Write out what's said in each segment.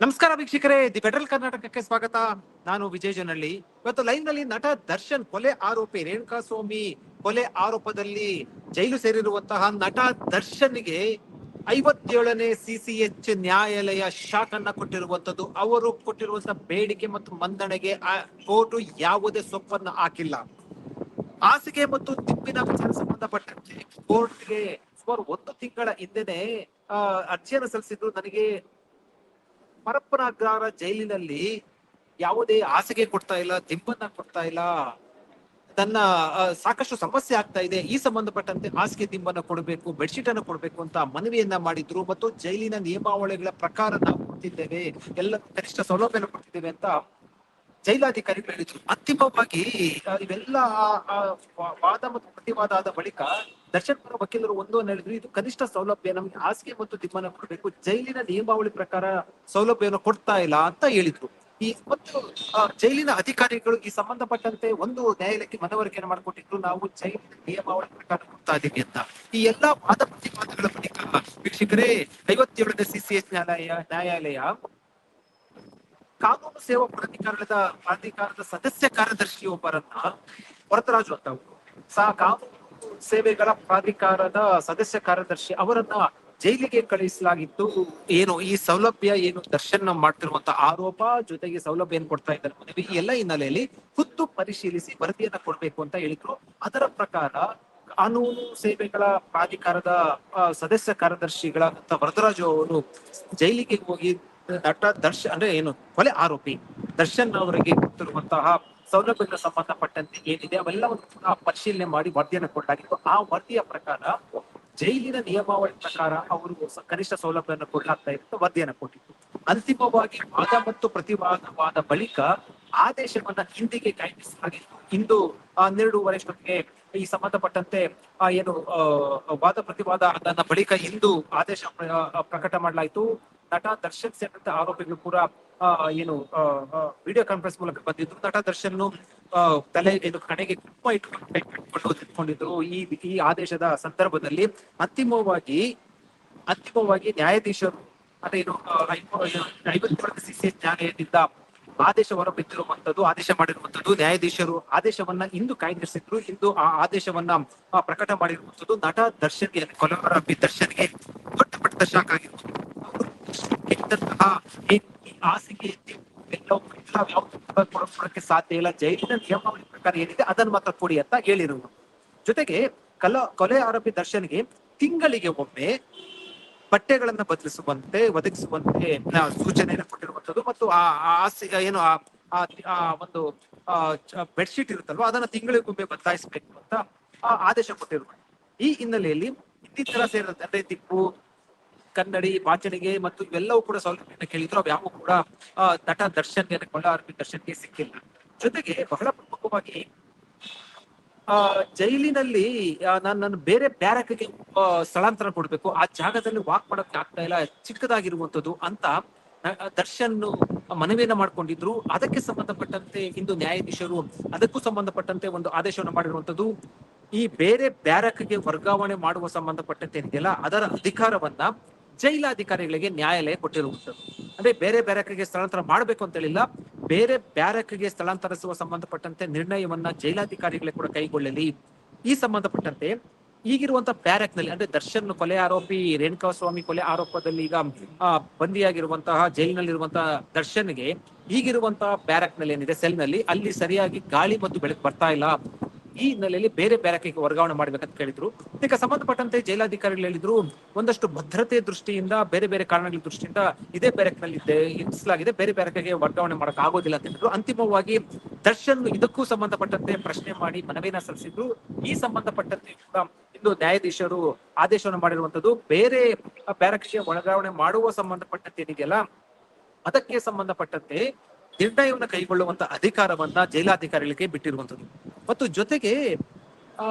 ನಮಸ್ಕಾರ ವೀಕ್ಷಕರೇ, the federal ಕರ್ನಾಟಕಕ್ಕೆ ಸ್ವಾಗತ. ನಾನು ವಿಜಯ ಜನಹಳ್ಳಿ ಇವತ್ತು ಲೈನ್ನಲ್ಲಿ ನಟ ದರ್ಶನ್, ಕೊಲೆ ಆರೋಪಿ ರೇಣುಕಾ ಸ್ವಾಮಿ ಕೊಲೆ ಆರೋಪದಲ್ಲಿ ಜೈಲು ಸೇರಿರುವಂತಹ ನಟ ದರ್ಶನ್ಗೆ ಐವತ್ತೇಳನೇ ಸಿಸಿಎಚ್ ನ್ಯಾಯಾಲಯ ಶಾಕ್ ಅನ್ನ ಕೊಟ್ಟಿರುವಂತದ್ದು ಅವರು ಕೊಟ್ಟಿರುವಂತಹ ಬೇಡಿಕೆ ಮತ್ತು ಮಂದಣೆಗೆ ಆ ಕೋರ್ಟ್ ಯಾವುದೇ ಸೊಪ್ಪನ್ನ ಹಾಕಿಲ್ಲ. ಹಾಸಿಗೆ ಮತ್ತು ತಿಪ್ಪಿನ ವಿಚಾರ ಸಂಬಂಧಪಟ್ಟಂತೆ ಕೋರ್ಟ್ಗೆ ಸುಮಾರು ಒಂದು ತಿಂಗಳ ಹಿಂದೆನೆ ಅರ್ಜಿಯನ್ನು ಸಲ್ಲಿಸಿದ್ರು. ನನಗೆ ಪರಪ್ಪನಗ್ರಹಾರ ಜೈಲಿನಲ್ಲಿ ಯಾವುದೇ ಹಾಸಿಗೆ ಕೊಡ್ತಾ ಇಲ್ಲ, ದಿಂಬನ್ನ ಕೊಡ್ತಾ ಇಲ್ಲ. ತನ್ನ ಸಾಕಷ್ಟು ಸಮಸ್ಯೆ ಆಗ್ತಾ ಇದೆ. ಈ ಸಂಬಂಧಪಟ್ಟಂತೆ ಹಾಸಿಗೆ ದಿಂಬನ್ನ ಕೊಡಬೇಕು, ಬೆಡ್ಶೀಟ್ ಅನ್ನು ಕೊಡಬೇಕು ಅಂತ ಮನವಿಯನ್ನ ಮಾಡಿದ್ರು. ಮತ್ತು ಜೈಲಿನ ನಿಯಮಾವಳಿಗಳ ಪ್ರಕಾರ ನಾವು ಕೊಡ್ತಿದ್ದೇವೆ, ಎಲ್ಲ ಕನಿಷ್ಠ ಸೌಲಭ್ಯನ ಕೊಡ್ತಿದ್ದೇವೆ ಅಂತ ಜೈಲಾಧಿಕಾರಿಗಳು ಹೇಳಿದ್ರು. ಅಂತಿಮವಾಗಿ ಇವೆಲ್ಲ ವಾದ ಮತ್ತು ಪ್ರತಿವಾದ ಆದ ಬಳಿಕ ದರ್ಶನ್ ಪರ ವಕೀಲರು ಒಂದು ಹೇಳಿದ್ರು, ಇದು ಕನಿಷ್ಠ ಸೌಲಭ್ಯ, ನಮ್ಗೆ ಹಾಸಿಗೆ ಮತ್ತು ದಿಮ್ಮನ ಕೊಡಬೇಕು. ಜೈಲಿನ ನಿಯಮಾವಳಿ ಪ್ರಕಾರ ಸೌಲಭ್ಯವನ್ನು ಕೊಡ್ತಾ ಇಲ್ಲ ಅಂತ ಹೇಳಿದ್ರು. ಈ ಮತ್ತು ಜೈಲಿನ ಅಧಿಕಾರಿಗಳು ಈ ಸಂಬಂಧಪಟ್ಟಂತೆ ಒಂದು ನ್ಯಾಯಾಲಯಕ್ಕೆ ಮನವರಿಕೆಯನ್ನು ಮಾಡಿಕೊಟ್ಟಿದ್ರು, ನಾವು ಜೈಲಿನ ನಿಯಮಾವಳಿ ಪ್ರಕಾರ ಕೊಡ್ತಾ ಇದ್ದೀವಿ ಅಂತ. ಈ ಎಲ್ಲಾ ವಾದ ಪ್ರತಿವಾದಗಳ ಬಳಿಕ ವೀಕ್ಷಕರೇ, ಐವತ್ತೇಳನೇ ಸಿಸಿಎಸ್ ನ್ಯಾಯಾಲಯ ನ್ಯಾಯಾಲಯ ಕಾನೂನು ಸೇವಾ ಪ್ರಾಧಿಕಾರದ ಪ್ರಾಧಿಕಾರದ ಸದಸ್ಯ ಕಾರ್ಯದರ್ಶಿ ಒಬ್ಬರನ್ನ ವರತರಾಜು ಅಂತ ಅವರು. ಸಹ ಕಾನೂನು ಸೇವೆಗಳ ಪ್ರಾಧಿಕಾರದ ಸದಸ್ಯ ಕಾರ್ಯದರ್ಶಿ ಅವರನ್ನ ಜೈಲಿಗೆ ಕಳುಹಿಸಲಾಗಿತ್ತು. ಏನು ಈ ಸೌಲಭ್ಯ ಏನು ದರ್ಶನ್ ಮಾಡ್ತಿರುವಂತ ಆರೋಪ ಜೊತೆಗೆ ಸೌಲಭ್ಯ ಏನ್ ಕೊಡ್ತಾ ಇದ್ದಾರೆ ಮನವಿ? ಈ ಎಲ್ಲ ಹಿನ್ನೆಲೆಯಲ್ಲಿ ಖುದ್ದು ಪರಿಶೀಲಿಸಿ ವರದಿಯನ್ನ ಕೊಡ್ಬೇಕು ಅಂತ ಹೇಳಿದ್ರು. ಅದರ ಪ್ರಕಾರ ಕಾನೂನು ಸೇವೆಗಳ ಪ್ರಾಧಿಕಾರದ ಸದಸ್ಯ ಕಾರ್ಯದರ್ಶಿಗಳಾದಂತ ವರದರಾಜು ಅವರು ಜೈಲಿಗೆ ಹೋಗಿ ನಟ ದರ್ಶನ್, ಅಂದ್ರೆ ಏನು, ಕೊಲೆ ಆರೋಪಿ ದರ್ಶನ್ ಅವರಿಗೆ ಕೊಟ್ಟಿರುವಂತಹ ಸೌಲಭ್ಯಕ್ಕೆ ಸಂಬಂಧಪಟ್ಟಂತೆ ಏನಿದೆ, ಅವೆಲ್ಲವನ್ನು ಕೂಡ ಪರಿಶೀಲನೆ ಮಾಡಿ ವರದಿಯನ್ನು ಕೊಡಲಾಗಿತ್ತು. ಆ ವರದಿಯ ಪ್ರಕಾರ ಜೈಲಿನ ನಿಯಮಾವಳಿ ಪ್ರಕಾರ ಅವರು ಕನಿಷ್ಠ ಸೌಲಭ್ಯವನ್ನು ಕೊಡಲಾಗ್ತಾ ಇತ್ತು, ವರದಿಯನ್ನು ಕೊಟ್ಟಿತ್ತು. ಅಂತಿಮವಾಗಿ ವಾದ ಮತ್ತು ಪ್ರತಿವಾದವಾದ ಬಳಿಕ ಆದೇಶವನ್ನ ಹಿಂದಿಗೆ ಕಾಯ್ದಿಸಲಾಗಿತ್ತು ಇಂದು ವರ್ಷಕ್ಕೆ ಈ ಸಂಬಂಧಪಟ್ಟಂತೆ ಏನು ವಾದ, ಪ್ರತಿವಾದ ಅದನ್ನ ಬಳಿಕ ಇಂದು ಆದೇಶ ಪ್ರಕಟ ಮಾಡಲಾಯಿತು. ನಟ ದರ್ಶನ್ ಸೇರಿದಂತೆ ಆರೋಪಿಗಳು ಕೂಡ ಏನು ವಿಡಿಯೋ ಕಾನ್ಫರೆನ್ಸ್ ಮೂಲಕ ಬಂದಿದ್ರು. ನಟ ದರ್ಶನ್ ತಲೆ, ಏನು ಕಡೆಗೆ ಕುಂಕುಮ ಇಟ್ಕೊಂಡು ಕೈ ಈ ಈ ಆದೇಶದ ಸಂದರ್ಭದಲ್ಲಿ ಅಂತಿಮವಾಗಿ ಅಂತಿಮವಾಗಿ ನ್ಯಾಯಾಧೀಶರು ಅದೇ ಏನು ಐವತ್ತೇಳನೇ ಸಿಸಿ ನ್ಯಾಯಾಲಯದಿಂದ ಆದೇಶ ಹೊರಬಿದ್ದಿರುವಂತದ್ದು ಆದೇಶ ಮಾಡಿರುವಂತದ್ದು ನ್ಯಾಯಾಧೀಶರು ಆದೇಶವನ್ನ ಇಂದು ಕಾಯ್ದಿರಿಸಿದ್ರು. ಇಂದು ಆ ಆದೇಶವನ್ನ ಪ್ರಕಟ ಮಾಡಿರುವಂತದ್ದು ನಟ ದರ್ಶನ್ಗೆ, ಕೊಲಗಾರ ದರ್ಶನ್ಗೆ ದೊಡ್ಡ ಮಟ್ಟದ ಶಾಕ್ ಆಗಿರುವುದು ಈ ಹಾಸಿಗೆ ಎಲ್ಲವೂ ಸಾಧ್ಯ ಇಲ್ಲ ಜೈಲಿನ ನಿಯಮಾವಳಿ ಪ್ರಕಾರ ಏನಿದೆ ಅದನ್ನ ಮಾತ್ರ ಕೊಡಿ ಅಂತ ಹೇಳಿರುವುದು ಜೊತೆಗೆ ಕಲ ಕೊಲೆ ಆರೋಪಿ ದರ್ಶನ್ಗೆ ತಿಂಗಳಿಗೆ ಒಮ್ಮೆ ಬಟ್ಟೆಗಳನ್ನ ಬದಲಿಸುವಂತೆ, ಒದಗಿಸುವಂತೆ ಸೂಚನೆಯನ್ನು ಕೊಟ್ಟಿರುವಂತದ್ದು ಮತ್ತು ಆ ಆಸೆ ಏನು, ಆ ಒಂದು ಬೆಡ್ಶೀಟ್ ಇರುತ್ತಲ್ವ, ಅದನ್ನ ತಿಂಗಳಿಗೊಮ್ಮೆ ಬದಲಾಯಿಸಬೇಕು ಅಂತ ಆದೇಶ ಕೊಟ್ಟಿರುವ ಈ ಹಿನ್ನೆಲೆಯಲ್ಲಿ ಇನ್ನಿತರ ಸೇರಿದಂತೆ ಅಂದ್ರೆ ತಿಪ್ಪು ಕನ್ನಡಿ ವಾಚನಿಗೆ ಮತ್ತು ಇವೆಲ್ಲವೂ ಕೂಡ ಸೌಲಭ್ಯ ಕೇಳಿದ್ರು. ಅವು ಯಾವ ಕೂಡ ನಟ ದರ್ಶನ್ ಕೊಳ್ಳ ಆರೋಪಿ ದರ್ಶನ್ಗೆ ಸಿಕ್ಕಿಲ್ಲ. ಜೊತೆಗೆ ಬಹಳ ಪ್ರಮುಖವಾಗಿ, ಆ, ಜೈಲಿನಲ್ಲಿ ನಾನು ನನ್ನ ನಾನು ಬೇರೆ ಬ್ಯಾರಕ್ಗೆ ಸ್ಥಳಾಂತರ ಕೊಡ್ಬೇಕು. ಆ ಜಾಗದಲ್ಲಿ ವಾಕ್ ಮಾಡೋಕೆ ಆಗ್ತಾ ಇಲ್ಲ. ಚಿಕ್ಕದಾಗಿರುವಂತದ್ದು ಅಂತ ದರ್ಶನ್ ಮನವಿಯನ್ನ ಮಾಡ್ಕೊಂಡಿದ್ರು. ಅದಕ್ಕೆ ಸಂಬಂಧಪಟ್ಟಂತೆ ಇಂದು ನ್ಯಾಯಾಧೀಶರು, ಅದಕ್ಕೂ ಸಂಬಂಧಪಟ್ಟಂತೆ ಒಂದು ಆದೇಶವನ್ನು ಮಾಡಿರುವಂತದ್ದು ಈ ಬೇರೆ ಬ್ಯಾರಕ್ಗೆ ವರ್ಗಾವಣೆ ಮಾಡುವ ಸಂಬಂಧಪಟ್ಟಂತೆ ಏನಿದೆಯಲ್ಲ, ಅದರ ಅಧಿಕಾರವನ್ನ ಜೈಲಾಧಿಕಾರಿಗಳಿಗೆ ನ್ಯಾಯಾಲಯ ಕೊಟ್ಟಿರುವಂತದ್ದು ಅಂದ್ರೆ ಬೇರೆ ಬ್ಯಾರಕ್ಗೆ ಸ್ಥಳಾಂತರ ಮಾಡಬೇಕು ಅಂತ ಹೇಳಿಲ್ಲ, ಬೇರೆ ಬ್ಯಾರಕ್ಗೆ ಸ್ಥಳಾಂತರಿಸುವ ಸಂಬಂಧಪಟ್ಟಂತೆ ನಿರ್ಣಯವನ್ನ ಜೈಲಾಧಿಕಾರಿಗಳೇ ಕೂಡ ಕೈಗೊಳ್ಳಲಿ. ಈ ಸಂಬಂಧಪಟ್ಟಂತೆ ಈಗಿರುವಂತ ಬ್ಯಾರಕ್ನಲ್ಲಿ ಅಂದ್ರೆ ದರ್ಶನ್ ಕೊಲೆ ಆರೋಪಿ, ರೇಣುಕಾ ಸ್ವಾಮಿ ಕೊಲೆ ಆರೋಪದಲ್ಲಿ ಈಗ ಬಂದಿಯಾಗಿರುವಂತಹ, ಜೈಲಿನಲ್ಲಿರುವಂತಹ ದರ್ಶನ್ಗೆ ಈಗಿರುವಂತಹ ಬ್ಯಾರಕ್ನಲ್ಲಿ ಏನಿದೆ ಸೆಲ್ನಲ್ಲಿ ಅಲ್ಲಿ ಸರಿಯಾಗಿ ಗಾಳಿ ಮತ್ತು ಬೆಳಕು ಬರ್ತಾ ಇಲ್ಲ. ಈ ಹಿನ್ನೆಲೆಯಲ್ಲಿ ಬೇರೆ ಬ್ಯಾರಕ್ಗೆ ವರ್ಗಾವಣೆ ಮಾಡ್ಬೇಕಂತ ಕೇಳಿದ್ರು. ಇದಕ್ಕೆ ಸಂಬಂಧಪಟ್ಟಂತೆ ಜೈಲಾಧಿಕಾರಿಗಳು ಹೇಳಿದ್ರು ಒಂದಷ್ಟು ಭದ್ರತೆ ದೃಷ್ಟಿಯಿಂದ, ಬೇರೆ ಬೇರೆ ಕಾರಣಗಳ ದೃಷ್ಟಿಯಿಂದ ಇದೇ ಬ್ಯಾರಕ್ನಲ್ಲಿ ಇರಿಸಲಾಗಿದೆ ಬೇರೆ ಬ್ಯಾರಕ್ಗೆ ವರ್ಗಾವಣೆ ಮಾಡಕ್ ಆಗೋದಿಲ್ಲ ಅಂತ ಹೇಳಿದ್ರು. ಅಂತಿಮವಾಗಿ ದರ್ಶನ್ ಇದಕ್ಕೂ ಸಂಬಂಧಪಟ್ಟಂತೆ ಪ್ರಶ್ನೆ ಮಾಡಿ ಮನವಿಯನ್ನ ಸಲ್ಲಿಸಿದ್ರು. ಈ ಸಂಬಂಧಪಟ್ಟಂತೆ ಇಂದು ನ್ಯಾಯಾಧೀಶರು ಆದೇಶವನ್ನು ಮಾಡಿರುವಂತದ್ದು, ಬೇರೆ ಬ್ಯಾರಕ್ಗೆ ವರ್ಗಾವಣೆ ಮಾಡುವ ಸಂಬಂಧಪಟ್ಟಂತೆ ಏನಿದೆಯಲ್ಲ, ಅದಕ್ಕೆ ಸಂಬಂಧಪಟ್ಟಂತೆ ನಿರ್ಣಯವನ್ನು ಕೈಗೊಳ್ಳುವಂತ ಅಧಿಕಾರವನ್ನ ಜೈಲಾಧಿಕಾರಿಗಳಿಗೆ ಬಿಟ್ಟಿರುವಂತದ್ದು. ಮತ್ತು ಜೊತೆಗೆ, ಆ,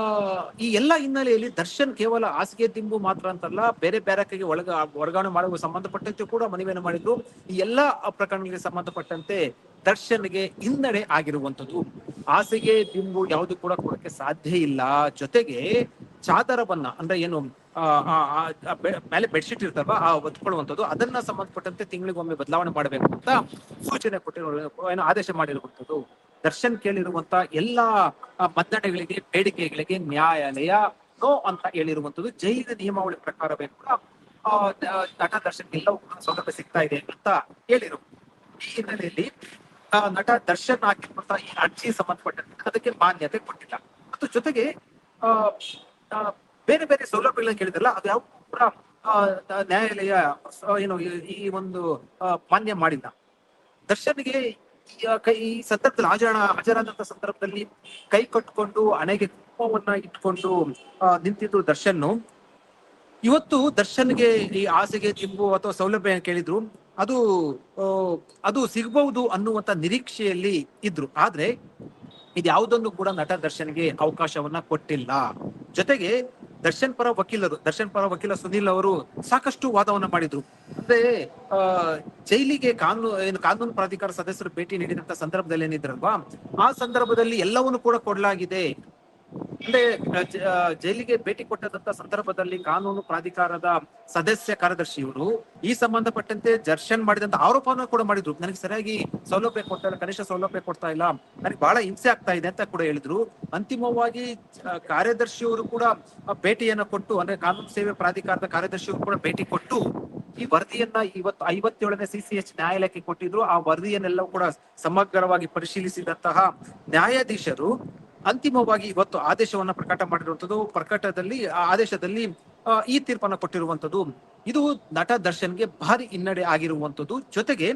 ಈ ಎಲ್ಲ ಹಿನ್ನೆಲೆಯಲ್ಲಿ ದರ್ಶನ್ ಕೇವಲ ಹಾಸಿಗೆ ದಿಂಬು ಮಾತ್ರ ಅಂತಲ್ಲ, ಬೇರೆ ಬ್ಯಾರಕ್ಗೆ ಒಳಗ ವರ್ಗಾವಣೆ ಮಾಡುವ ಸಂಬಂಧಪಟ್ಟಂತೆ ಕೂಡ ಮನವಿಯನ್ನು ಮಾಡಿದ್ರು. ಈ ಎಲ್ಲಾ ಪ್ರಕರಣಗಳಿಗೆ ಸಂಬಂಧಪಟ್ಟಂತೆ ದರ್ಶನ್ಗೆ ಹಿನ್ನಡೆ ಆಗಿರುವಂತದ್ದು ಹಾಸಿಗೆ ದಿಂಬು ಯಾವುದು ಕೂಡ ಕೊಡಕ್ಕೆ ಸಾಧ್ಯ ಇಲ್ಲ. ಜೊತೆಗೆ ಚಾದರವನ್ನ, ಅಂದ್ರೆ ಏನು ಮೇಲೆ ಬೆಡ್ಶೀಟ್ ಇರ್ತಲ್ವಾ, ಆ ಒತ್ಕೊಳ್ಳುವಂಥದ್ದು ಅದನ್ನ ಸಂಬಂಧಪಟ್ಟಂತೆ ತಿಂಗಳಿಗೊಮ್ಮೆ ಬದಲಾವಣೆ ಮಾಡಬೇಕು ಅಂತ ಸೂಚನೆ ಕೊಟ್ಟಿರೋ, ಏನು ಆದೇಶ ಮಾಡಿರುವಂಥದ್ದು. ದರ್ಶನ್ ಕೇಳಿರುವಂತ ಎಲ್ಲಾ ಮನ್ನಣೆಗಳಿಗೆ ಬೇಡಿಕೆಗಳಿಗೆ ನ್ಯಾಯಾಲಯ ನೋ ಅಂತ ಹೇಳಿರುವಂತದ್ದು ಜೈನ ನಿಯಮಾವಳಿ ಪ್ರಕಾರವೇ ಕೂಡ ನಟ ದರ್ಶನ್ ಎಲ್ಲವೂ ಕೂಡ ಸೌಲಭ್ಯ ಸಿಗ್ತಾ ಇದೆ ಅಂತ ಹೇಳಿರು. ಈ ಹಿನ್ನೆಲೆಯಲ್ಲಿ ನಟ ದರ್ಶನ್ ಹಾಕಿರುವಂತ ಈ ಅರ್ಜಿ ಸಂಬಂಧಪಟ್ಟಂತೆ ಅದಕ್ಕೆ ಮಾನ್ಯತೆ ಕೊಟ್ಟಿಲ್ಲ. ಮತ್ತು ಜೊತೆಗೆ ಬೇರೆ ಬೇರೆ ಸೌಲಭ್ಯಗಳನ್ನ ಕೇಳಿದ್ರಲ್ಲ, ಅದು ಯಾವ ಕೂಡ ನ್ಯಾಯಾಲಯ ಏನು, ಈ- ಒಂದು ಮಾನ್ಯ ಮಾಡಿಲ್ಲ. ದರ್ಶನ್ಗೆ ಈ ಸಂದರ್ಭದಲ್ಲಿ ಹಾಜರ ಹಾಜರಾದಂತ ಸಂದರ್ಭದಲ್ಲಿ ಕೈ ಕಟ್ಕೊಂಡು, ಹಣೆಗೆ ಕುಂಕುಮವನ್ನ ಇಟ್ಕೊಂಡು ನಿಂತಿದ್ರು ದರ್ಶನ್ ಇವತ್ತು ದರ್ಶನ್ಗೆ ಈ ಆಸೆಗೆ ತಿಂಬು ಅಥವಾ ಸೌಲಭ್ಯ ಕೇಳಿದ್ರು. ಅದು ಅದು ಸಿಗಬಹುದು ಅನ್ನುವಂತ ನಿರೀಕ್ಷೆಯಲ್ಲಿ ಇದ್ರು. ಆದ್ರೆ ಇದ್ಯಾವುದನ್ನು ಕೂಡ ನಟ ದರ್ಶನ್ಗೆ ಅವಕಾಶವನ್ನ ಕೊಟ್ಟಿಲ್ಲ. ಜೊತೆಗೆ ದರ್ಶನ್ ಪರ ವಕೀಲರು ದರ್ಶನ್ ಪರ ವಕೀಲ ಸುನಿಲ್ ಅವರು ಸಾಕಷ್ಟು ವಾದವನ್ನ ಮಾಡಿದ್ರು. ಅಂದ್ರೆ, ಆ, ಜೈಲಿಗೆ ಕಾನೂನು, ಏನು ಕಾನೂನು ಪ್ರಾಧಿಕಾರ ಸದಸ್ಯರು ಭೇಟಿ ನೀಡಿದಂತ ಸಂದರ್ಭದಲ್ಲಿ ಏನಿದ್ರಲ್ವಾ, ಆ ಸಂದರ್ಭದಲ್ಲಿ ಎಲ್ಲವನ್ನು ಕೂಡ ಕೊಡಲಾಗಿದೆ. ಅಂದ್ರೆ ಜೈಲಿಗೆ ಭೇಟಿ ಕೊಟ್ಟದಂತ ಸಂದರ್ಭದಲ್ಲಿ ಕಾನೂನು ಪ್ರಾಧಿಕಾರದ ಸದಸ್ಯ ಕಾರ್ಯದರ್ಶಿ ಇವರು ಈ ಸಂಬಂಧಪಟ್ಟಂತೆ ಜರ್ಷನ್ ಮಾಡಿದಂತ ಆರೋಪವನ್ನು ಕೂಡ ಮಾಡಿದ್ರು. ನನಗೆ ಸರಿಯಾಗಿ ಸೌಲಭ್ಯ ಕೊಡ್ತಾ ಇಲ್ಲ, ಕನಿಷ್ಠ ಸೌಲಭ್ಯ ಕೊಡ್ತಾ ಇಲ್ಲ. ನನಗೆ ಬಹಳ ಹಿಂಸೆ ಆಗ್ತಾ ಇದೆ ಅಂತ ಕೂಡ ಹೇಳಿದ್ರು. ಅಂತಿಮವಾಗಿ ಕಾರ್ಯದರ್ಶಿಯವರು ಕೂಡ ಭೇಟಿಯನ್ನು ಭೇಟಿಯನ್ನ ಕೊಟ್ಟು, ಅಂದ್ರೆ ಕಾನೂನು ಸೇವೆ ಪ್ರಾಧಿಕಾರದ ಕಾರ್ಯದರ್ಶಿಯವರು ಕೂಡ ಭೇಟಿ ಕೊಟ್ಟು, ಈ ವರದಿಯನ್ನ ಇವತ್ತು ಐವತ್ತೇಳನೇ ಎಚ್ ನ್ಯಾಯಾಲಯಕ್ಕೆ ಕೊಟ್ಟಿದ್ರು. ಆ ವರದಿಯನ್ನೆಲ್ಲವೂ ಕೂಡ ಸಮಗ್ರವಾಗಿ ಪರಿಶೀಲಿಸಿದಂತಹ ನ್ಯಾಯಾಧೀಶರು ಅಂತಿಮವಾಗಿ ಇವತ್ತು ಆದೇಶವನ್ನ ಪ್ರಕಟ ಮಾಡಿರುವಂತದ್ದು ಪ್ರಕಟದಲ್ಲಿ ಆದೇಶದಲ್ಲಿ ಈ ತೀರ್ಪನ್ನು ಕೊಟ್ಟಿರುವಂತದ್ದು ಇದು ನಟ ದರ್ಶನ್ಗೆ ಭಾರಿ ಹಿನ್ನಡೆ ಆಗಿರುವಂತದ್ದು ಜೊತೆಗೆ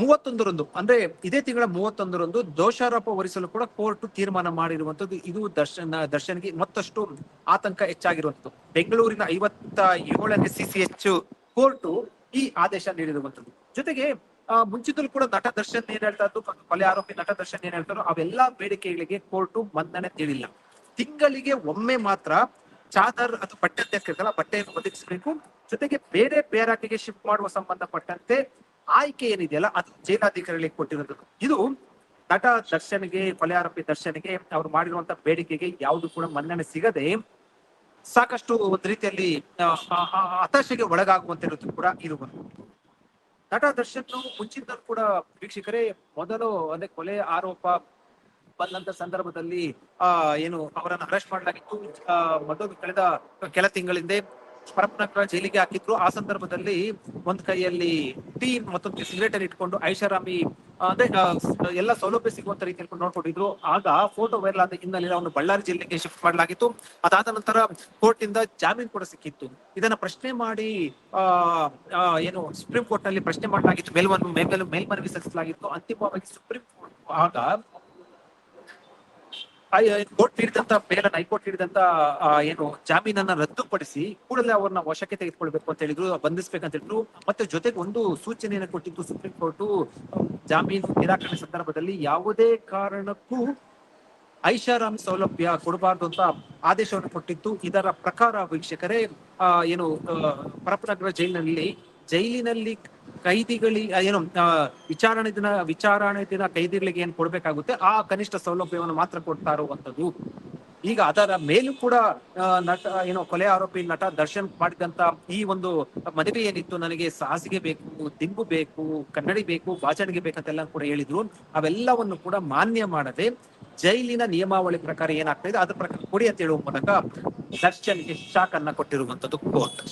ಮೂವತ್ತೊಂದರಂದು, ಅಂದ್ರೆ ಇದೇ ತಿಂಗಳ ಮೂವತ್ತೊಂದರಂದು ದೋಷಾರೋಪ ಹೊರಿಸಲು ಕೂಡ ಕೋರ್ಟ್ ತೀರ್ಮಾನ ಮಾಡಿರುವಂತದ್ದು ಇದು ದರ್ಶನ್, ದರ್ಶನ್ಗೆ ಮತ್ತಷ್ಟು ಆತಂಕ ಹೆಚ್ಚಾಗಿರುವಂತದ್ದು ಬೆಂಗಳೂರಿನ ಐವತ್ತ ಏಳನೇ ಸಿಸಿಎಚ್ ಕೋರ್ಟ್ ಈ ಆದೇಶ ನೀಡಿರುವಂತದ್ದು ಜೊತೆಗೆ ಮುಂಚಿತಲೂ ಕೂಡ ನಟ ದರ್ಶನ್ ಏನ್ ಹೇಳ್ತಾ ಇದ್ದು ಕೊಲೆ ಆರೋಪಿ ನಟ ದರ್ಶನ್ ಏನ್ ಹೇಳ್ತಾರೋ ಅವೆಲ್ಲ ಬೇಡಿಕೆಗಳಿಗೆ ಕೋರ್ಟ್ ಮನ್ನಣೆ ನೀಡಿಲ್ಲ ತಿಂಗಳಿಗೆ ಒಮ್ಮೆ ಮಾತ್ರ ಚಾದರ್ ಅಥವಾ ಬಟ್ಟೆ ಅಂತ ಬಟ್ಟೆಯನ್ನು ಒದಗಿಸಬೇಕು. ಜೊತೆಗೆ ಬೇರೆ ಬೇರಾಕಿಗೆ ಶಿಫ್ಟ್ ಮಾಡುವ ಸಂಬಂಧಪಟ್ಟಂತೆ ಆಯ್ಕೆ ಏನಿದೆಯಲ್ಲ, ಅದು ಜೈಲಾಧಿಕಾರಿಗಳಿಗೆ ಕೊಟ್ಟಿರೋದು. ಇದು ನಟ ದರ್ಶನ್ಗೆ, ಕೊಲೆ ಆರೋಪಿ ದರ್ಶನ್ಗೆ ಅವ್ರು ಮಾಡಿರುವಂತ ಬೇಡಿಕೆಗೆ ಯಾವುದು ಕೂಡ ಮನ್ನಣೆ ಸಿಗದೆ ಸಾಕಷ್ಟು ಒಂದು ರೀತಿಯಲ್ಲಿ ಹತಾಶೆಗೆ ಒಳಗಾಗುವಂತ ಕೂಡ ಇರುವಂತದ್ದು ನಟ ದರ್ಶನ್ ಮುಂಚಿತರು ಕೂಡ ವೀಕ್ಷಕರೇ, ಮೊದಲು ಅಂದ್ರೆ ಕೊಲೆ ಆರೋಪ ಬಂದಂತ ಸಂದರ್ಭದಲ್ಲಿ, ಆ, ಏನು ಅವರನ್ನು ಅರೆಸ್ಟ್ ಮಾಡಲಾಗಿತ್ತು. ಮೊದಲು ಕಳೆದ ಕೆಲ ತಿಂಗಳಿಂದ ಪರಪ್ಪನಗರ ಜೈಲಿಗೆ ಹಾಕಿದ್ರು. ಆ ಸಂದರ್ಭದಲ್ಲಿ ಒಂದ್ ಕೈಯಲ್ಲಿ ಟೀ ಮತ್ತೊಂದು ಸಿಗರೇಟ್ ಇಟ್ಕೊಂಡು ಐಷಾರಾಮಿ ಅಂದ್ರೆ ಎಲ್ಲ ಸೌಲಭ್ಯ ಸಿಗುವಂತ ರೀತಿ ನೋಡ್ಕೊಂಡಿದ್ರು. ಆಗ ಫೋಟೋ ವೈರಲ್ ಆದ ಹಿನ್ನೆಲೆಯಲ್ಲಿ ಅವನು ಬಳ್ಳಾರಿ ಜಿಲ್ಲೆಗೆ ಶಿಫ್ಟ್ ಮಾಡಲಾಗಿತ್ತು. ಅದಾದ ನಂತರ ಕೋರ್ಟ್ ಇಂದ ಜಾಮೀನು ಕೂಡ ಸಿಕ್ಕಿತ್ತು. ಇದನ್ನ ಪ್ರಶ್ನೆ ಮಾಡಿ, ಆ ಏನು ಸುಪ್ರೀಂ ಕೋರ್ಟ್ನಲ್ಲಿ ಪ್ರಶ್ನೆ ಮಾಡಲಾಗಿತ್ತು. ಮೇಲ್ಮನ್ ಮೇಲ್ ಮೇಲ್ಮನವಿ ಸಲ್ಲಿಸಲಾಗಿತ್ತು. ಅಂತಿಮವಾಗಿ ಸುಪ್ರೀಂ ಕೋರ್ಟ್ ಆಗ ಕೋರ್ಟ್ ನೀಡಿದಂತ ಬೇಲನ್ನ ಹೈಕೋರ್ಟ್ ನೀಡಿದಂತ ಏನು ಜಾಮೀನನ್ನ ರದ್ದುಪಡಿಸಿ ಕೂಡಲೇ ಅವ್ರನ್ನ ವಶಕ್ಕೆ ತೆಗೆದುಕೊಳ್ಬೇಕು ಅಂತ ಹೇಳಿದ್ರು ಬಂಧಿಸ್ಬೇಕಂತ ಹೇಳಿದ್ರು. ಮತ್ತೆ ಜೊತೆಗೆ ಒಂದು ಸೂಚನೆಯನ್ನು ಕೊಟ್ಟಿತ್ತು ಸುಪ್ರೀಂ ಕೋರ್ಟ್ ಜಾಮೀನು ನಿರಾಕರಣೆ ಸಂದರ್ಭದಲ್ಲಿ ಯಾವುದೇ ಕಾರಣಕ್ಕೂ ಐಷಾರಾಮಿ ಸೌಲಭ್ಯ ಕೊಡಬಾರ್ದು ಅಂತ ಆದೇಶವನ್ನು ಕೊಟ್ಟಿತ್ತು. ಇದರ ಪ್ರಕಾರ ವೀಕ್ಷಕರೇ ಏನು ಪರಪನಗರ ಜೈಲಿನಲ್ಲಿ ಜೈಲಿನಲ್ಲಿ ಕೈದಿಗಳಿಗೆ ಏನು ವಿಚಾರಣೆ ದಿನ ವಿಚಾರಣೆ ದಿನ ಕೈದಿಗಳಿಗೆ ಏನ್ ಕೊಡ್ಬೇಕಾಗುತ್ತೆ, ಆ ಕನಿಷ್ಠ ಸೌಲಭ್ಯವನ್ನು ಮಾತ್ರ ಕೊಡ್ತಾ ಇರುವಂತದ್ದು ಈಗ ಅದರ ಮೇಲೂ ಕೂಡ ನಟ, ಏನು, ಕೊಲೆ ಆರೋಪಿ ನಟ ದರ್ಶನ್ ಮಾಡಿದಂತ ಈ ಒಂದು ಮದುವೆ ಏನಿತ್ತು, ನನಗೆ ಸಾಸಿಗೆ ಬೇಕು, ದಿಂಬು ಬೇಕು, ಕನ್ನಡಿ ಬೇಕು, ಬಾಚಣಿಗೆ ಬೇಕಂತೆಲ್ಲ ಕೂಡ ಹೇಳಿದ್ರು. ಅವೆಲ್ಲವನ್ನು ಕೂಡ ಮಾನ್ಯ ಮಾಡದೆ ಜೈಲಿನ ನಿಯಮಾವಳಿ ಪ್ರಕಾರ ಏನಾಗ್ತಾ ಇದೆ, ಅದ್ರ ಪ್ರಕಾರ ಕೊಡಿ ಅಂತ ಹೇಳುವ ಮೂಲಕ ದರ್ಶನ್ಗೆ ಶಾಕ್ ಅನ್ನ ಕೊಟ್ಟಿರುವಂತದ್ದು ಕೋರ್ಟ್.